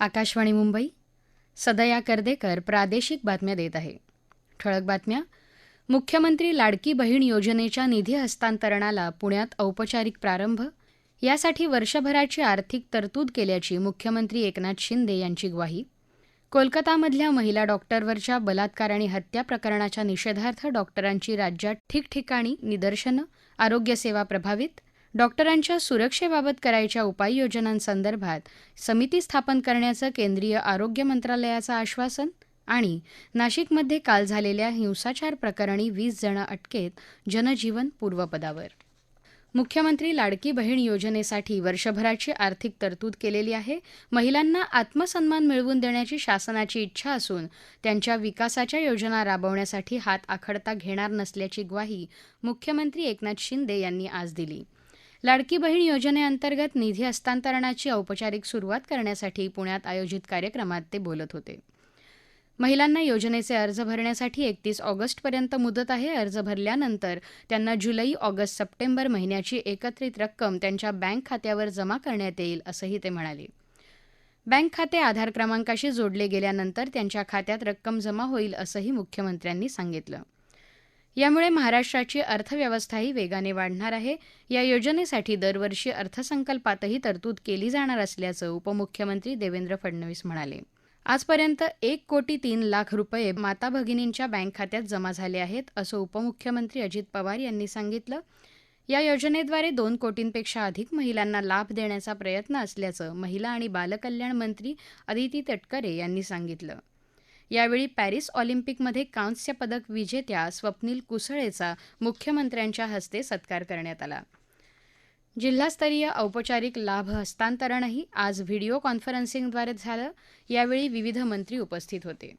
आकाशवाणी मुंबई सदया करदेकर प्रादेशिक बातम्या देत आहे. ठळक बातम्या. मुख्यमंत्री लाडकी बहीण योजनेच्या निधी हस्तांतरणाला पुण्यात औपचारिक प्रारंभ यासाठी वर्षभराची आर्थिक तरतूद केल्याची मुख्यमंत्री एकनाथ शिंदे यांची ग्वाही. कोलकातामधल्या महिला डॉक्टरवरच्या बलात्कार आणि हत्या प्रकरणाच्या निषेधार्थ डॉक्टरांची राज्यात ठिकठिकाणी निदर्शनं आरोग्यसेवा प्रभावित डॉक्टरांच्या सुरक्षेबाबत करायच्या उपाययोजनांसंदर्भात समिती स्थापन करण्याचं केंद्रीय आरोग्य मंत्रालयाचं आश्वासन आणि नाशिकमध्ये काल झालेल्या हिंसाचार प्रकरणी वीस जण अटकेत जनजीवन पूर्वपदावर. मुख्यमंत्री लाडकी बहीण योजनेसाठी वर्षभराची आर्थिक तरतूद केलेली आहे. महिलांना आत्मसन्मान मिळवून देण्याची शासनाची इच्छा असून त्यांच्या विकासाच्या योजना राबवण्यासाठी हात आखडता घेणार नसल्याची ग्वाही मुख्यमंत्री एकनाथ शिंदे यांनी आज दिली. लाडकी बहीण योजनेअंतर्गत निधी हस्तांतरणाची औपचारिक सुरुवात करण्यासाठी पुण्यात आयोजित कार्यक्रमात ते बोलत होते. महिलांना योजनेचे अर्ज भरण्यासाठी एकतीस ऑगस्टपर्यंत मुदत आहे. अर्ज भरल्यानंतर त्यांना जुलै ऑगस्ट सप्टेंबर महिन्याची एकत्रित रक्कम त्यांच्या बँक खात्यावर जमा करण्यात येईल असंही ते म्हणाले. बँक खाते आधार क्रमांकाशी जोडले गेल्यानंतर त्यांच्या खात्यात रक्कम जमा होईल असंही मुख्यमंत्र्यांनी सांगितलं. यामुळे महाराष्ट्राची अर्थव्यवस्थाही वेगाने वाढणार आहे. या योजनेसाठी दरवर्षी अर्थसंकल्पातही तरतूद केली जाणार असल्याचं उपमुख्यमंत्री देवेंद्र फडणवीस म्हणाले. आजपर्यंत एक कोटी तीन लाख रुपये माता भगिनींच्या बँक खात्यात जमा झाले आहेत असं उपमुख्यमंत्री अजित पवार यांनी सांगितलं. या योजनेद्वारे दोन कोटींपेक्षा अधिक महिलांना लाभ देण्याचा प्रयत्न असल्याचं महिला आणि बालकल्याण मंत्री अदिती तटकरे यांनी सांगितलं. यावेळी पॅरिस ऑलिम्पिकमध्ये कांस्य पदक विजेत्या स्वप्नील कुसळेचा मुख्यमंत्र्यांच्या हस्ते सत्कार करण्यात आला. जिल्हास्तरीय औपचारिक लाभ हस्तांतरणही आज व्हिडिओ कॉन्फरन्सिंगद्वारे झालं. यावेळी विविध मंत्री उपस्थित होते.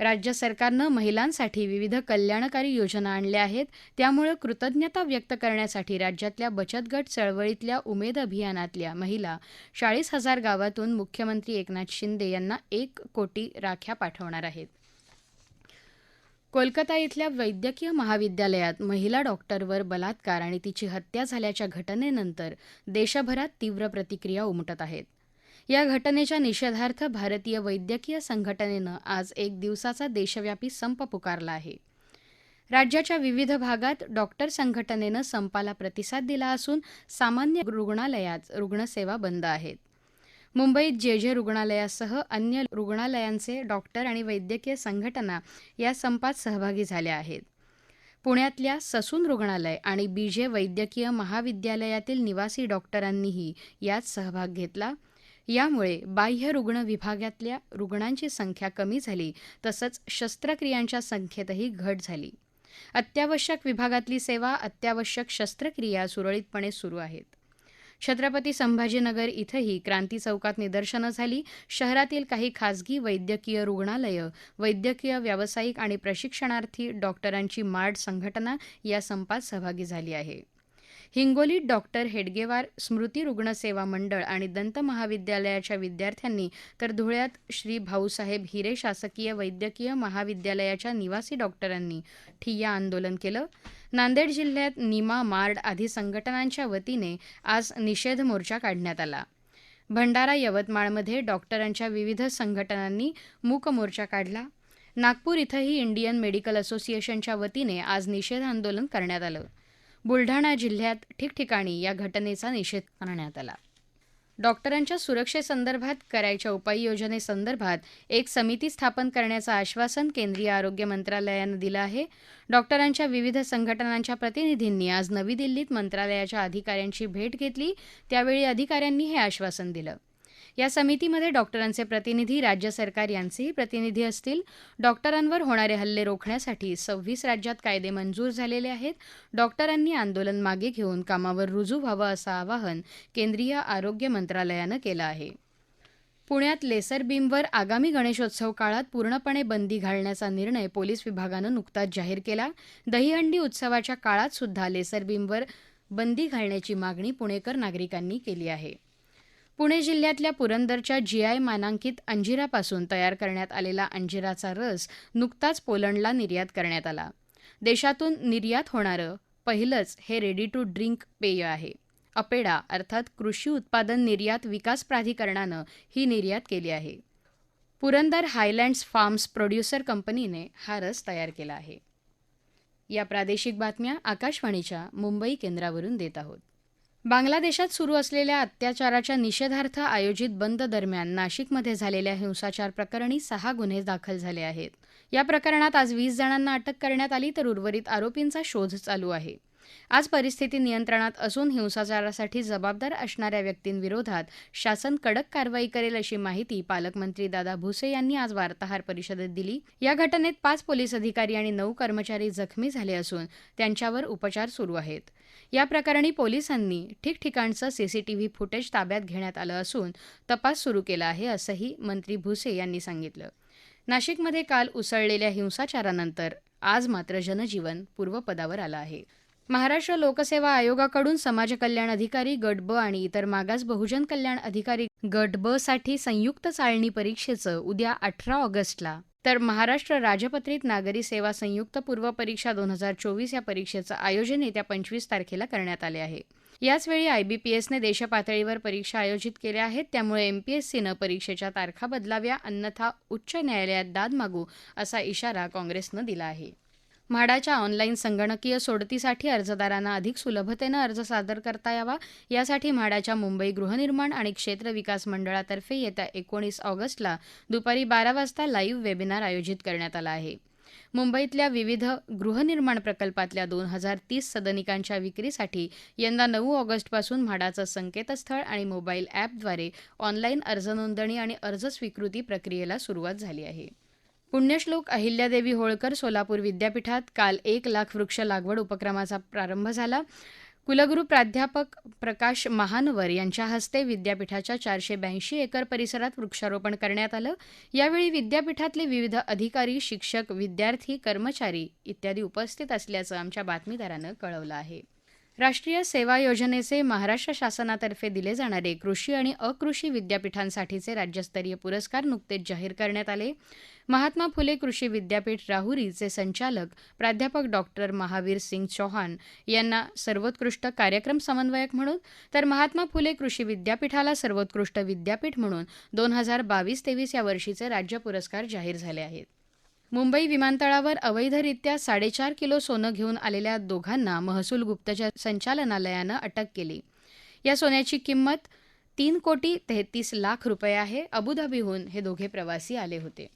राज्य सरकारनं महिलांसाठी विविध कल्याणकारी योजना आणल्या आहेत. त्यामुळे कृतज्ञता व्यक्त करण्यासाठी राज्यातल्या बचत गट चळवळीतल्या उमेद अभियानातल्या महिला चाळीस हजार गावातून मुख्यमंत्री एकनाथ शिंदे यांना एक कोटी राख्या पाठवणार आहेत. कोलकाता इथल्या वैद्यकीय महाविद्यालयात महिला डॉक्टरवर बलात्कार आणि तिची हत्या झाल्याच्या घटनेनंतर देशभरात तीव्र प्रतिक्रिया उमटत आहेत. या घटनेच्या निषेधार्थ भारतीय वैद्यकीय संघटनेनं आज एक दिवसाचा देशव्यापी संप पुकारला आहे. राज्याच्या विविध भागात डॉक्टर संघटनेनं संपाला प्रतिसाद दिला असून सामान्य रुग्णालयात रुग्णसेवा बंद आहेत. मुंबईत जे जे रुग्णालयासह अन्य रुग्णालयांचे डॉक्टर आणि वैद्यकीय संघटना या संपात सहभागी झाल्या आहेत. पुण्यातल्या ससून रुग्णालय आणि बीजे वैद्यकीय महाविद्यालयातील निवासी डॉक्टरांनीही यात सहभाग घेतला. यामुळे बाह्य रुग्ण विभागातल्या रुग्णांची संख्या कमी झाली तसंच शस्त्रक्रियांच्या संख्येतही घट झाली. अत्यावश्यक विभागातली सेवा अत्यावश्यक शस्त्रक्रिया सुरळीतपणे सुरू आहेत. छत्रपती संभाजीनगर इथंही क्रांती चौकात निदर्शनं झाली. शहरातील काही खासगी वैद्यकीय रुग्णालयं वैद्यकीय व्यावसायिक आणि प्रशिक्षणार्थी डॉक्टरांची माड संघटना या संपात सहभागी झाली आहे. हिंगोलीत डॉक्टर हेडगेवार स्मृती रुग्णसेवा मंडळ आणि दंत महाविद्यालयाच्या विद्यार्थ्यांनी तर धुळ्यात श्री भाऊसाहेब हिरे शासकीय वैद्यकीय महाविद्यालयाच्या निवासी डॉक्टरांनी ठिय्या आंदोलन केलं. नांदेड जिल्ह्यात निमा मार्ड आदी संघटनांच्या वतीने आज निषेध मोर्चा काढण्यात आला. भंडारा यवतमाळमध्ये डॉक्टरांच्या विविध संघटनांनी मूक मोर्चा काढला. नागपूर इथंही इंडियन मेडिकल असोसिएशनच्या वतीने आज निषेध आंदोलन करण्यात आलं. बुलढाणा जिल्ह्यात ठिकठिकाणी या घटनेचा निषेध करण्यात आला. डॉक्टरांच्या सुरक्षेसंदर्भात करायच्या उपाययोजनेसंदर्भात एक समिती स्थापन करण्याचं आश्वासन केंद्रीय आरोग्य मंत्रालयानं दिलं आहे. डॉक्टरांच्या विविध संघटनांच्या प्रतिनिधींनी आज नवी दिल्लीत मंत्रालयाच्या अधिकाऱ्यांची भेट घेतली. त्यावेळी अधिकाऱ्यांनी हे आश्वासन दिलं. या समितीमध्ये डॉक्टरांचे प्रतिनिधी राज्य सरकार यांचेही प्रतिनिधी असतील. डॉक्टरांवर होणारे हल्ले रोखण्यासाठी सव्वीस राज्यात कायदे मंजूर झालेले आहेत. डॉक्टरांनी आंदोलन मागे घेऊन कामावर रुजू व्हावं असं आवाहन केंद्रीय आरोग्य मंत्रालयानं केलं आहे. पुण्यात लेसर बीमवर आगामी गणेशोत्सव काळात पूर्णपणे बंदी घालण्याचा निर्णय पोलीस विभागानं नुकताच जाहीर केला. दहीहंडी उत्सवाच्या काळात सुद्धा लेसर बीमवर बंदी घालण्याची मागणी पुणेकर नागरिकांनी केली आहे. पुणे जिल्ह्यातल्या पुरंदरच्या जीआय मानांकित अंजिरापासून तयार करण्यात आलेला अंजिराचा रस नुकताच पोलंडला निर्यात करण्यात आला. देशातून निर्यात होणारं पहिलंच हे रेडी टू ड्रिंक पेय आहे. अपेडा अर्थात कृषी उत्पादन निर्यात विकास प्राधिकरणानं ही निर्यात केली आहे. पुरंदर हायलँड्स फार्म्स प्रोड्युसर कंपनीने हा रस तयार केला आहे. या प्रादेशिक बातम्या आकाशवाणीच्या मुंबई केंद्रावरून देत आहोत. बांगलादेशात सुरू असलेल्या अत्याचाराच्या निषेधार्थ आयोजित बंद दरम्यान नाशिकमध्ये झालेल्या हिंसाचार प्रकरणी सहा गुन्हे दाखल झाले आहेत. या प्रकरणात आज वीस जणांना अटक करण्यात आली तर उर्वरित आरोपींचा शोध चालू आहे. आज परिस्थिती नियंत्रणात असून हिंसाचारासाठी जबाबदार असणाऱ्या व्यक्तींविरोधात शासन कडक कारवाई करेल अशी माहिती पालकमंत्री दादा भुसे यांनी आज वार्ताहर परिषदेत दिली. या घटनेत पाच पोलीस अधिकारी आणि नऊ कर्मचारी जखमी झाले असून त्यांच्यावर उपचार सुरू आहेत. या प्रकरणी पोलिसांनी ठिकठिकाणचं सीसीटीव्ही फुटेज ताब्यात घेण्यात आलं असून तपास सुरू केला आहे असंही मंत्री भुसे यांनी सांगितलं. नाशिकमध्ये काल उसळलेल्या हिंसाचारानंतर आज मात्र जनजीवन पूर्वपदावर आलं आहे. महाराष्ट्र लोकसेवा आयोगाकडून समाज कल्याण अधिकारी गट ब आणि इतर मागास बहुजन कल्याण अधिकारी गट ब साठी संयुक्त चाळणी परीक्षेचं उद्या अठरा ऑगस्टला. तर महाराष्ट्र राजपत्रित नागरी सेवा संयुक्त पूर्व परीक्षा दोन हजार चोवीस या परीक्षेचं आयोजन येत्या पंचवीस तारखेला करण्यात आले आहे. याचवेळी आयबीपीएसने देशपातळीवर परीक्षा आयोजित केल्या आहेत त्यामुळे एमपीएससीनं परीक्षेच्या तारखा बदलाव्या अन्यथा उच्च न्यायालयात दाद मागू असा इशारा काँग्रेसनं दिला आहे. म्हाडाच्या ऑनलाईन संगणकीय सोडतीसाठी अर्जदारांना अधिक सुलभतेनं अर्ज सादर करता यावा. यासाठी म्हाडाच्या मुंबई गृहनिर्माण आणि क्षेत्र विकास मंडळातर्फे येत्या एकोणीस ऑगस्टला दुपारी बारा वाजता लाईव्ह वेबिनार आयोजित करण्यात आला आहे. मुंबईतल्या विविध गृहनिर्माण प्रकल्पातल्या दोन हजार तीस सदनिकांच्या विक्रीसाठी यंदा नऊ ऑगस्टपासून म्हाडाचं संकेतस्थळ आणि मोबाईल ॲपद्वारे ऑनलाईन अर्ज नोंदणी आणि अर्ज स्वीकृती प्रक्रियेला सुरुवात झाली आहे. पुण्यश्लोक अहिल्यादेवी होळकर सोलापूर विद्यापीठात काल एक लाख वृक्ष लागवड उपक्रमाचा प्रारंभ झाला. कुलगुरू प्राध्यापक प्रकाश महानवर यांच्या हस्ते विद्यापीठाच्या चारशे ब्याऐंशी एकर परिसरात वृक्षारोपण करण्यात आलं. यावेळी विद्यापीठातले विविध अधिकारी शिक्षक विद्यार्थी कर्मचारी इत्यादी उपस्थित असल्याचं आमच्या बातमीदारानं कळवलं आहे. राष्ट्रीय सेवा योजनेचे महाराष्ट्र शासनातर्फे दिले जाणारे कृषी आणि अकृषी विद्यापीठांसाठीचे राज्यस्तरीय पुरस्कार नुकतेच जाहीर करण्यात आले. महात्मा फुले कृषी विद्यापीठ राहुरीचे संचालक प्राध्यापक डॉक्टर महावीर सिंग चौहान यांना सर्वोत्कृष्ट कार्यक्रम समन्वयक म्हणून तर महात्मा फुले कृषी विद्यापीठाला सर्वोत्कृष्ट विद्यापीठ म्हणून दोन हजार बावीस तेवीस या वर्षीचे राज्य पुरस्कार जाहीर झाले आहेत. मुंबई विमानतळावर अवैधरित्या साडेचार किलो सोनं घेऊन आलेल्या दोघांना महसूल गुप्तचर संचालनालयानं अटक केली. या सोन्याची किंमत तीन कोटी तेहतीस लाख रुपये आहे. अबुधाबीहून हे दोघे प्रवासी आले होते.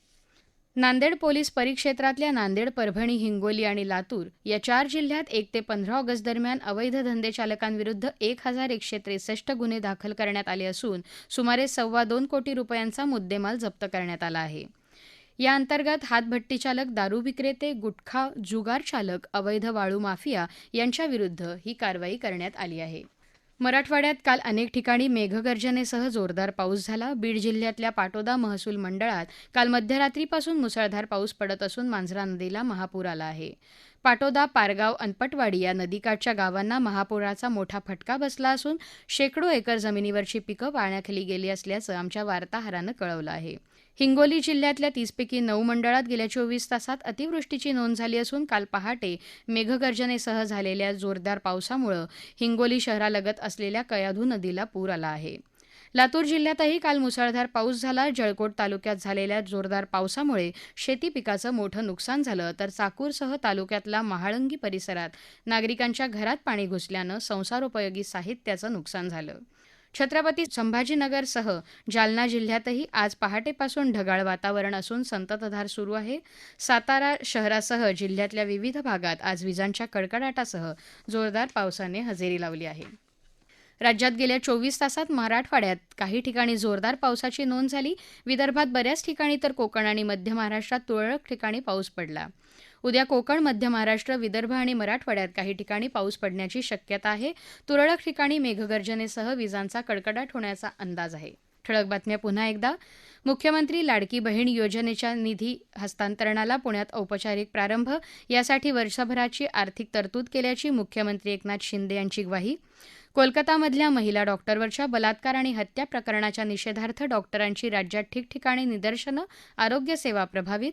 नांदेड पोलीस परिक्षेत्रातल्या नांदेड परभणी हिंगोली आणि लातूर या चार जिल्ह्यात एक ते पंधरा ऑगस्ट दरम्यान अवैध धंदेचालकांविरुद्ध एक हजार एकशे त्रेसष्ट गुन्हे दाखल करण्यात आले असून सुमारे सव्वा दोन कोटी रुपयांचा मुद्देमाल जप्त करण्यात आला आहे. या अंतर्गत हातभट्टीचालक दारू विक्रेते गुटखा जुगार चालक अवैध वाळू माफिया यांच्याविरुद्ध ही कारवाई करण्यात आली आहे. मराठवाड्यात काल अनेक ठिकाणी मेघगर्जनेसह जोरदार पाऊस झाला. बीड जिल्ह्यातल्या पाटोदा महसूल मंडळात काल मध्यरात्रीपासून मुसळधार पाऊस पडत असून मांजरा नदीला महापूर आला आहे. पाटोदा पारगाव अनपटवाडी या नदीकाठच्या गावांना महापुराचा मोठा फटका बसला असून शेकडो एकर जमिनीवरची पिकं पाण्याखाली गेली असल्याचं आमच्या वार्ताहरानं कळवलं आहे. हिंगोली जिल्ह्यातल्या तीसपैकी नऊ मंडळात गेल्या चोवीस तासात अतिवृष्टीची नोंद झाली असून काल पहाटे मेघगर्जनेसह झालेल्या जोरदार पावसामुळं हिंगोली शहरालगत असलेल्या कयाधू नदीला पूर आला आहे. लातूर जिल्ह्यातही काल मुसळधार पाऊस झाला. जळकोट तालुक्यात झालेल्या जोरदार पावसामुळे शेती पिकाचं मोठं नुकसान झालं. तर चाकूरसह तालुक्यातला महाळंगी परिसरात नागरिकांच्या घरात पाणी घुसल्यानं संसारोपयोगी साहित्याचं नुकसान झालं. छत्रपती संभाजीनगरसह जालना जिल्ह्यातही आज पहाटेपासून ढगाळ वातावरण असून संततधार सुरू आहे. सातारा शहरासह जिल्ह्यातल्या विविध भागात आज विजांच्या कडकडाटासह जोरदार पावसाने हजेरी लावली आहे. राज्यात गेल्या चोवीस तासात मराठवाड्यात काही ठिकाणी जोरदार पावसाची नोंद झाली. विदर्भात बऱ्याच ठिकाणी तर कोकण आणि मध्य महाराष्ट्रात तुरळक ठिकाणी पाऊस पडला. उद्या कोकण मध्य महाराष्ट्र विदर्भ आणि मराठवाड्यात काही ठिकाणी पाऊस पडण्याची शक्यता आहे. तुरळक ठिकाणी मेघगर्जनेसह विजांचा कडकडाट होण्याचा अंदाज आहे. ठळक बातम्या पुन्हा एकदा. मुख्यमंत्री लाडकी बहीण योजनेच्या निधी हस्तांतरणाला पुण्यात औपचारिक प्रारंभ. यासाठी वर्षभराची आर्थिक तरतूद केल्याची मुख्यमंत्री एकनाथ शिंदे यांची ग्वाही. कोलकातामधल्या महिला डॉक्टरवरच्या बलात्कार आणि हत्या प्रकरणाच्या निषेधार्थ डॉक्टरांची राज्यात ठिकठिकाणी निदर्शनं आरोग्य सेवा प्रभावित.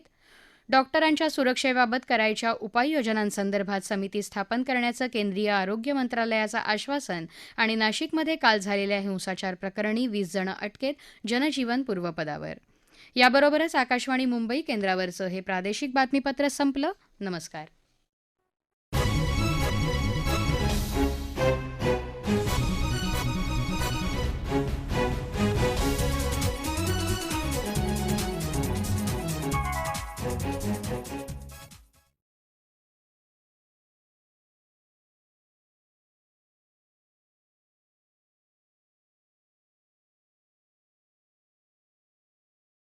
डॉक्टरांच्या सुरक्षेबाबत करायच्या उपाययोजनांसंदर्भात समिती स्थापन करण्याचं केंद्रीय आरोग्य मंत्रालयाचं आश्वासन आणि नाशिकमध्ये काल झालेल्या हिंसाचार प्रकरणी वीस जण अटकेत जनजीवन पूर्वपदावर. याबरोबरच आकाशवाणी मुंबई केंद्रावरचं हे प्रादेशिक बातमीपत्र संपलं. नमस्कार.